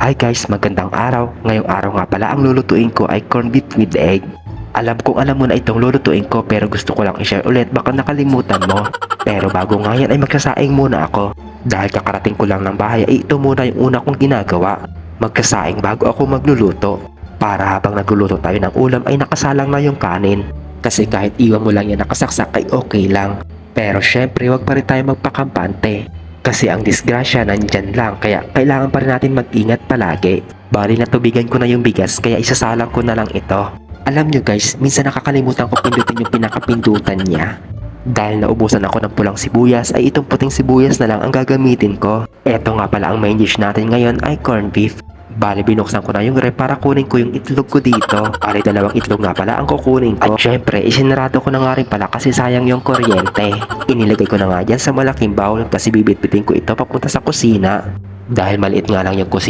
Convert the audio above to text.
Hi guys, magandang araw. Ngayong araw nga pala ang lulutuin ko ay corned beef with egg. Alam kong alam mo na itong lulutuin ko pero gusto ko lang i-share ulit baka nakalimutan mo. Pero bago nga yan ay magsasaing muna ako. Dahil kakarating ko lang ng bahay ay ito muna yung una kong ginagawa. Magkasaing bago ako magluluto. Para habang nagluluto tayo ng ulam ay nakasalang na yung kanin. Kasi kahit iwan mo lang yan nakasaksak ay okay lang. Pero syempre wag pa rin tayo magpakampante. Kasi ang disgrasya nandyan lang kaya kailangan pa rin natin mag-ingat palagi. Bali natubigan ko na yung bigas kaya isasalang ko na lang ito. Alam nyo guys, minsan nakakalimutan ko pindutin yung pinakapindutan niya. Dahil naubusan ako ng pulang sibuyas ay itong puting sibuyas na lang ang gagamitin ko. Eto nga pala ang main dish natin ngayon ay corned beef. Bali binuksan ko na yung rep para kunin ko yung itlog ko dito. Bali dalawang itlog nga pala ang kukunin ko. At syempre, isinarado ko na nga rin pala kasi sayang yung kuryente. Inilagay ko na nga dyan sa malaking bowl kasi bibitbitin ko ito papunta sa kusina. Dahil maliit nga lang yung kusina